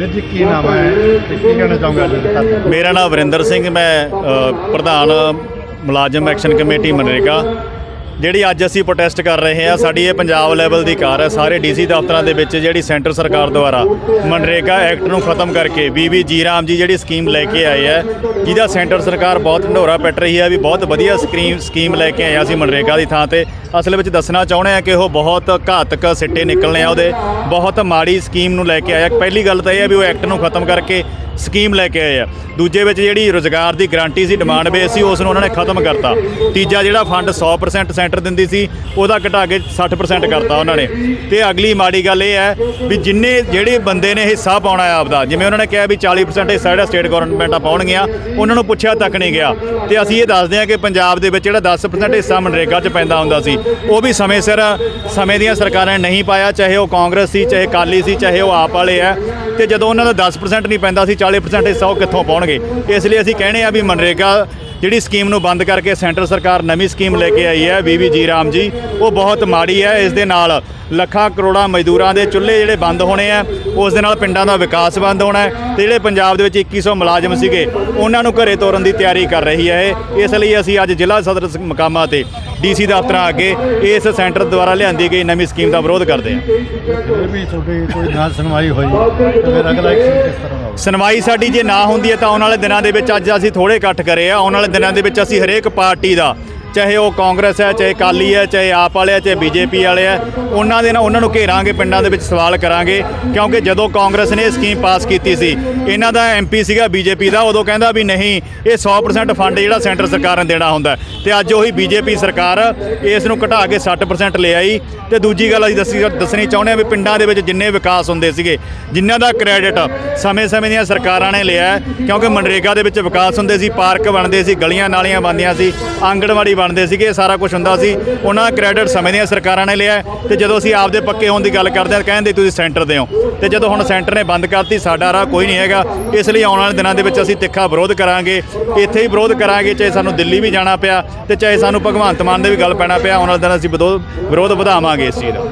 ਵੀਰ ਜੀ ਕੀ ਨਾਮ ਹੈ ਤੇ ਕੀ ਕਹਿਣਾ ਚਾਹੁੰਗਾ ਜੀ ਧਰਨਾ ਮੇਰਾ ਨਾਮ ਵਰਿੰਦਰ ਸਿੰਘ ਮੈਂ ਅ, ਪ੍ਰਧਾਨ ਮੁਲਾਜ਼ਮ ਐਕਸ਼ਨ ਕਮੇਟੀ ਮਨਰੇਗਾ। ਜਿਹੜੀ ਅੱਜ ਅਸੀਂ ਪ੍ਰੋਟੈਸਟ ਕਰ ਰਹੇ ਹਾਂ, ਸਾਡੀ ਇਹ ਪੰਜਾਬ ਲੈਵਲ ਦੀ ਕਾਰ ਹੈ। ਸਾਰੇ ਡੀਸੀ ਦਫ਼ਤਰਾਂ ਦੇ ਵਿੱਚ ਜਿਹੜੀ ਸੈਂਟਰ ਸਰਕਾਰ ਦੁਆਰਾ ਮਨਰੇਗਾ ਐਕਟ ਨੂੰ ਖਤਮ ਕਰਕੇ ਬੀਬੀ ਜੀਰਾਮ ਜੀ ਜਿਹੜੀ ਸਕੀਮ ਲੈ ਕੇ ਆਏ ਹੈ ਜਿਹਦਾ ਸੈਂਟਰ ਸਰਕਾਰ ਬਹੁਤ ਢੰਡੋਰਾ ਪੱਟ ਰਹੀ ਹੈ ਵੀ ਬਹੁਤ ਵਧੀਆ ਸਕੀਮ ਸਕੀਮ ਲੈ ਕੇ ਆਏ ਹਾਂ ਅਸੀਂ ਮਨਰੇਗਾ ਦੀ ਥਾਂ ਤੇ। ਅਸਲ ਵਿੱਚ ਦੱਸਣਾ ਚਾਹੁੰਦੇ ਆ ਕਿ ਉਹ ਬਹੁਤ ਘਾਤਕ ਸਿੱਟੇ ਨਿਕਲਣੇ ਆ ਉਹਦੇ। ਬਹੁਤ ਮਾੜੀ ਸਕੀਮ ਨੂੰ ਲੈ ਕੇ ਆਇਆ ਪਹਿਲੀ ਗੱਲ ਤਾਂ ਇਹ ਹੈ ਵੀ ਉਹ ਐਕਟ ਨੂੰ ਖਤਮ ਕਰਕੇ ਸਕੀਮ ਲੈ ਕੇ ਆਏ ਆ। ਦੂਜੇ ਵਿੱਚ ਜਿਹੜੀ ਰੋਜ਼ਗਾਰ ਦੀ ਗਾਰੰਟੀ ਸੀ ਡਿਮਾਂਡ ਬੇਸ ਸੀ, ਉਸ ਨੂੰ ਉਹਨਾਂ ਨੇ ਖਤਮ ਕਰਤਾ। ਤੀਜਾ ਜਿਹੜਾ ਫੰਡ 100% ਸੈਂਟਰ ਦਿੰਦੀ ਸੀ, ਉਹਦਾ ਘਟਾ ਕੇ 60% ਕਰਤਾ ਉਹਨਾਂ ਨੇ। ਤੇ ਅਗਲੀ ਮਾੜੀ ਗੱਲ ਇਹ ਹੈ ਵੀ ਜਿੰਨੇ ਜਿਹੜੇ ਬੰਦੇ ਨੇ ਹਿੱਸਾ ਪਾਉਣਾ ਹੈ ਆਪਦਾ, ਜਿਵੇਂ ਉਹਨਾਂ ਨੇ ਕਿਹਾ ਵੀ 40% ਹਿੱਸਾ ਜਿਹੜਾ ਸਟੇਟ ਗਵਰਨਮੈਂਟਾਂ ਪਾਉਣਗੀਆਂ, ਉਹਨਾਂ ਨੂੰ ਪੁੱਛਿਆ ਤੱਕ ਨਹੀਂ ਗਿਆ। ਤੇ ਅਸੀਂ ਇਹ ਦੱਸਦੇ ਹਾਂ ਕਿ ਪੰਜਾਬ ਦੇ ਵਿੱਚ ਜਿਹੜਾ 10% ਹਿੱਸਾ ਮਨਰੇਗਾ 'ਚ ਪੈਂਦਾ ਹੁੰਦਾ ਸੀ, ਉਹ ਵੀ ਸਮੇਂ ਸਿਰ, ਸਮੇਂ ਦੀਆਂ ਸਰਕਾਰਾਂ ਨੇ ਨਹੀਂ ਪਾਇਆ, ਚਾਹੇ ਉਹ ਕਾਂਗਰਸ ਸੀ, ਚਾਹੇ ਕਾਲੀ ਸੀ, ਚਾਹੇ ਉਹ ਆਪ ਵਾਲੇ ਆ ਤੇ ਜਦੋਂ ਉਹਨਾਂ ਦਾ 10% ਨਹੀਂ ਪੈਂਦਾ ਸੀ 40% ਹਿੱਸਾ ਉਹ ਕਿੱਥੋਂ ਪਾਉਣਗੇ? ਇਸ ਲਈ ਅਸੀਂ ਕਹਿੰਦੇ ਆ ਵੀ ਮਨਰੇਗਾ ਜਿਹੜੀ ਸਕੀਮ ਨੂੰ ਬੰਦ ਕਰਕੇ ਸੈਂਟਰ ਸਰਕਾਰ ਨਵੀਂ ਸਕੀਮ ਲੈ ਕੇ ਆਈ ਹੈ ਬੀਬੀ ਜੀ ਰਾਮ ਜੀ ਉਹ ਬਹੁਤ ਮਾੜੀ ਹੈ। ਇਸ ਦੇ ਨਾਲ ਲੱਖਾਂ ਕਰੋੜਾਂ ਮਜ਼ਦੂਰਾਂ ਦੇ ਚੁੱਲ੍ਹੇ ਜਿਹੜੇ ਬੰਦ ਹੋਣੇ ਆ ਉਸ ਦੇ ਨਾਲ ਪਿੰਡਾਂ ਦਾ ਵਿਕਾਸ ਬੰਦ ਹੋਣਾ ਹੈ ਤੇ ਜਿਹੜੇ ਪੰਜਾਬ ਦੇ ਵਿੱਚ 2100 ਮੁਲਾਜ਼ਮ ਸੀਗੇ ਉਹਨਾਂ ਨੂੰ ਘਰੇ ਤੋਰਨ ਦੀ ਤਿਆਰੀ ਕਰ ਰਹੀ ਹੈ ਇਹ। ਇਸ ਲਈ ਅਸੀਂ ਅੱਜ ਜ਼ਿਲ੍ਹਾ ਸਦਰ ਮਕਾਮਾਂ ਤੇ ਡੀਸੀ ਦਫ਼ਤਰਾਂ ਅੱਗੇ ਇਸ ਸੈਂਟਰ ਦੁਆਰਾ ਲਿਆਂਦੀ ਗਈ ਨਵੀਂ ਸਕੀਮ ਦਾ ਵਿਰੋਧ ਕਰਦੇ ਹਾਂ। ਫਿਰ ਵੀ ਤੁਹਾਡੀ ਕੋਈ ਨਾ ਸੁਣਵਾਈ ਹੋਈ ਤੇ ਫਿਰ ਅਗਲਾ ਐਕਸ਼ਨ ਕਿਸ ਤਰ੍ਹਾਂ ਦਾ ਹੋਊ ਸੁਣਵਾਈ ਸਾਡੀ ਜੇ ਨਾ ਹੁੰਦੀ ਹੈ ਤਾਂ ਆਉਣ ਵਾਲੇ ਦਿਨਾਂ ਦੇ ਵਿੱਚ ਅੱਜ ਅਸੀਂ ਥੋੜੇ ਇਕੱਠ ਕਰੇ ਆ ਆਉਣ ਵਾਲੇ ਦਿਨਾਂ ਦੇ ਵਿੱਚ ਅਸੀਂ ਹਰੇਕ ਪਾਰਟੀ ਦਾ ਚਾਹੇ ਉਹ ਕਾਂਗਰਸ ਹੈ, ਚਾਹੇ ਕਾਲੀ ਹੈ, ਚਾਹੇ ਆਪ ਵਾਲੇ ਹੈ, ਚਾਹੇ ਬੀਜੇਪੀ ਵਾਲੇ ਹੈ, ਉਹਨਾਂ ਦੇ ਨਾਲ ਉਹਨਾਂ ਨੂੰ ਘੇਰਾਂਗੇ, ਪਿੰਡਾਂ ਦੇ ਵਿੱਚ ਸਵਾਲ ਕਰਾਂਗੇ, ਕਿਉਂਕਿ ਜਦੋਂ ਕਾਂਗਰਸ ਨੇ ਇਹ ਸਕੀਮ ਪਾਸ ਕੀਤੀ ਸੀ, ਇਹਨਾਂ ਦਾ ਐਮਪੀ ਸੀਗਾ, ਬੀਜੇਪੀ ਦਾ, ਉਦੋਂ ਕਹਿੰਦਾ ਵੀ ਨਹੀਂ, ਇਹ 100% ਫੰਡ ਜਿਹੜਾ ਸੈਂਟਰ ਸਰਕਾਰ ਨੇ ਦੇਣਾ ਹੁੰਦਾ ਹੈ। ਤੇ ਅੱਜ ਉਹੀ ਬੀਜੇਪੀ ਸਰਕਾਰ ਇਸ ਨੂੰ ਘਟਾ ਕੇ 60% ਲੈ ਆਈ, ਤੇ ਦੂਜੀ ਗੱਲ ਅਸੀਂ ਦੱਸੀ ਦੱਸਣੀ ਚਾਹੁੰਦੇ ਹਾਂ ਵੀ ਪਿੰਡਾਂ ਦੇ ਵਿੱਚ ਜਿੰਨੇ ਵਿਕਾਸ ਹੁੰਦੇ ਸੀਗੇ ਜਿਨ੍ਹਾਂ ਦਾ ਕ੍ਰੈਡਿਟ ਸਮੇਂ-ਸਮੇਂ ਦੀਆਂ ਸਰਕਾਰਾਂ ਨੇ ਲਿਆ ਕਿਉਂਕਿ ਮਨਰੇਗਾ ਦੇ ਵਿੱਚ ਵਿਕਾਸ ਹੁੰਦੇ ਸੀ, ਪਾਰਕ ਬਣਦੇ ਸੀ ਗਲੀਆਂ ਨਾਲੀਆਂ ਬਣਦੀਆਂ ਸੀ, ਆਂਗਣਵਾੜੀ ਬਣਦੇ ਸੀਗੇ ਇਹ ਸਾਰਾ ਕੁਝ ਹੁੰਦਾ ਸੀ। ਉਹਨਾਂ ਦਾ ਕ੍ਰੈਡਿਟ ਸਮੇਂ ਦੀਆਂ ਸਰਕਾਰਾਂ ਨੇ ਲਿਆ ਹੈ ਤੇ ਜਦੋਂ ਅਸੀਂ ਆਪਦੇ ਪੱਕੇ ਹੋਣ ਦੀ ਗੱਲ ਕਰਦੇ ਹਾਂ, ਕਹਿੰਦੇ ਤੁਸੀਂ ਸੈਂਟਰ ਦੇ ਹੋ। ਤੇ ਜਦੋਂ ਹੁਣ ਸੈਂਟਰ ਨੇ ਬੰਦ ਕਰਤੀ, ਸਾਡਾ ਰਾਹ ਕੋਈ ਨਹੀਂ ਹੈਗਾ। ਇਸ ਲਈ ਆਉਣ ਵਾਲੇ ਦਿਨਾਂ ਦੇ ਵਿੱਚ ਅਸੀਂ ਤਿੱਖਾ ਵਿਰੋਧ ਕਰਾਂਗੇ। ਇੱਥੇ ਹੀ ਵਿਰੋਧ ਕਰਾਂਗੇ, ਚਾਹੇ ਸਾਨੂੰ ਦਿੱਲੀ ਵੀ ਜਾਣਾ ਪਿਆ ਤੇ ਚਾਹੇ ਸਾਨੂੰ ਭਗਵੰਤ ਮਾਨ ਦੇ ਵੀ ਗੱਲ ਪੈਣਾ ਪਿਆ, ਆਉਣ ਵਾਲੇ ਦਿਨਾਂ ਅਸੀਂ ਵਿਰੋਧ ਵਿਰੋਧ ਵਧਾਵਾਂਗੇ ਇਸ ਚੀਜ਼ ਦਾ।